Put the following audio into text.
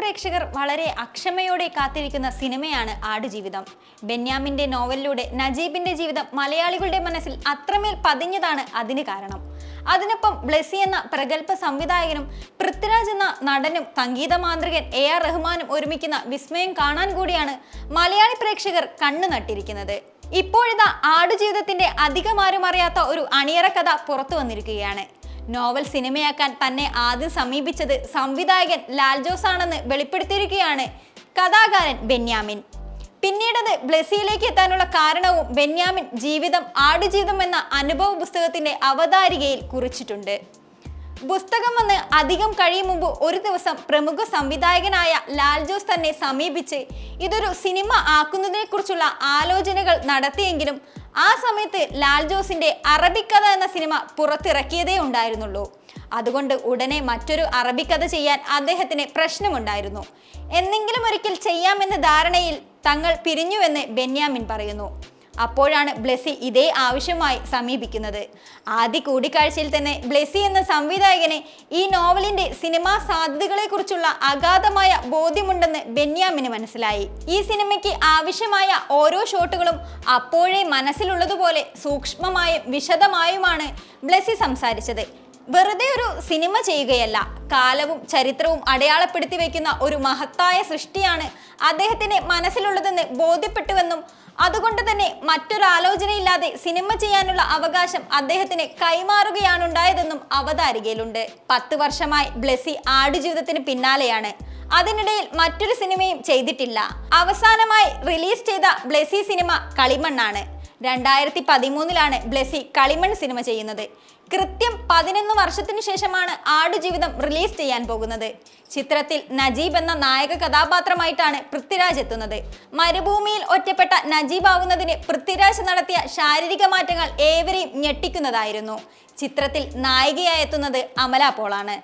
പ്രേക്ഷകർ വളരെ അക്ഷമയോടെ കാത്തിരിക്കുന്ന സിനിമയാണ് ആടുജീവിതം. ബെന്യാമിന്റെ നോവലിലൂടെ നജീബിന്റെ ജീവിതം മലയാളികളുടെ മനസ്സിൽ അത്രമേൽ പതിഞ്ഞതാണ് അതിന് കാരണം. അതിനൊപ്പം ബ്ലെസി എന്ന പ്രഗത്ഭ സംവിധായകനും പൃഥ്വിരാജ് എന്ന നടനും സംഗീത മാന്ത്രികൻ എ ആർ റഹ്മാനും ഒരുമിക്കുന്ന വിസ്മയം കാണാൻ കൂടിയാണ് മലയാളി പ്രേക്ഷകർ കണ്ണു നട്ടിരിക്കുന്നത്. ഇപ്പോഴിതാ ആടുജീവിതത്തിന്റെ അധികമാരും അറിയാത്ത ഒരു അണിയറ കഥ പുറത്തു വന്നിരിക്കുകയാണ്. നോവൽ സിനിമയാക്കാൻ തന്നെ ആദ്യം സമീപിച്ചത് സംവിധായകൻ ലാൽ ജോസ് ആണെന്ന് വെളിപ്പെടുത്തിയിരിക്കുകയാണ് കഥാകാരൻ ബെന്യാമിൻ. പിന്നീടത് ബ്ലസിയിലേക്ക് എത്താനുള്ള കാരണവും ബെന്യാമിൻ ജീവിതം ആടുജീവിതം എന്ന അനുഭവ പുസ്തകത്തിന്റെ അവതാരികയിൽ കുറിച്ചിട്ടുണ്ട്. പുസ്തകം വന്ന് അധികം കഴിയും മുമ്പ് ഒരു ദിവസം പ്രമുഖ സംവിധായകനായ ലാൽ ജോസ് തന്നെ സമീപിച്ച് ഇതൊരു സിനിമ ആക്കുന്നതിനെക്കുറിച്ചുള്ള ആലോചനകൾ നടത്തിയെങ്കിലും ആ സമയത്ത് ലാൽ ജോസിന്റെ അറബിക്കഥ എന്ന സിനിമ പുറത്തിറക്കിയതേ ഉണ്ടായിരുന്നുള്ളൂ. അതുകൊണ്ട് ഉടനെ മറ്റൊരു അറബിക്കഥ ചെയ്യാൻ അദ്ദേഹത്തിന് പ്രശ്നമുണ്ടായിരുന്നു. എന്നെങ്കിലും ഒരിക്കൽ ചെയ്യാമെന്ന ധാരണയിൽ തങ്ങൾ പിരിഞ്ഞുവെന്ന് ബെന്യാമിൻ പറയുന്നു. അപ്പോഴാണ് ബ്ലെസി ഇതേ ആവശ്യമായി സമീപിക്കുന്നത്. ആദ്യ കൂടിക്കാഴ്ചയിൽ തന്നെ ബ്ലെസി എന്ന സംവിധായകന് ഈ നോവലിന്റെ സിനിമാ സാധ്യതകളെക്കുറിച്ചുള്ള അഗാധമായ ബോധ്യമുണ്ടെന്ന് ബെന്യാമിന് മനസ്സിലായി. ഈ സിനിമയ്ക്ക് ആവശ്യമായ ഓരോ ഷോട്ടുകളും അപ്പോഴേ മനസ്സിലുള്ളതുപോലെ സൂക്ഷ്മമായും വിശദമായുമാണ് ബ്ലെസി സംസാരിച്ചത്. വെറുതെ ഒരു സിനിമ ചെയ്യുകയല്ല. കാലവും ചരിത്രവും അടയാളപ്പെടുത്തി വെക്കുന്ന ഒരു മഹത്തായ സൃഷ്ടിയാണ് അദ്ദേഹത്തിന്റെ മനസ്സിലുള്ളതെന്ന് ബോധ്യപ്പെട്ടുവെന്നും അതുകൊണ്ട് തന്നെ മറ്റൊരാലോചനയില്ലാതെ സിനിമ ചെയ്യാനുള്ള അവകാശം അദ്ദേഹത്തിന് കൈമാറുകയാണുണ്ടായതെന്നും അവതാരികയിലുണ്ട്. പത്ത് വർഷമായി ബ്ലെസി ആടുജീവിതത്തിന് പിന്നാലെയാണ്. അതിനിടയിൽ മറ്റൊരു സിനിമയും ചെയ്തിട്ടില്ല. അവസാനമായി റിലീസ് ചെയ്ത ബ്ലെസി സിനിമ കളിമണ്ണാണ്. രണ്ടായിരത്തി പതിമൂന്നിലാണ് ബ്ലെസി കളിമൺ സിനിമ ചെയ്യുന്നത്. കൃത്യം പതിനൊന്ന് വർഷത്തിന് ശേഷമാണ് ആടുജീവിതം റിലീസ് ചെയ്യാൻ പോകുന്നത്. ചിത്രത്തിൽ നജീബ് എന്ന നായക കഥാപാത്രമായിട്ടാണ് പൃഥ്വിരാജ് എത്തുന്നത്. മരുഭൂമിയിൽ ഒറ്റപ്പെട്ട നജീബ് ആവുന്നതിന് പൃഥ്വിരാജ് നടത്തിയ ശാരീരിക മാറ്റങ്ങൾ ഏവരെയും ഞെട്ടിക്കുന്നതായിരുന്നു. ചിത്രത്തിൽ നായികയായി എത്തുന്നത് അമല പോളാണ്.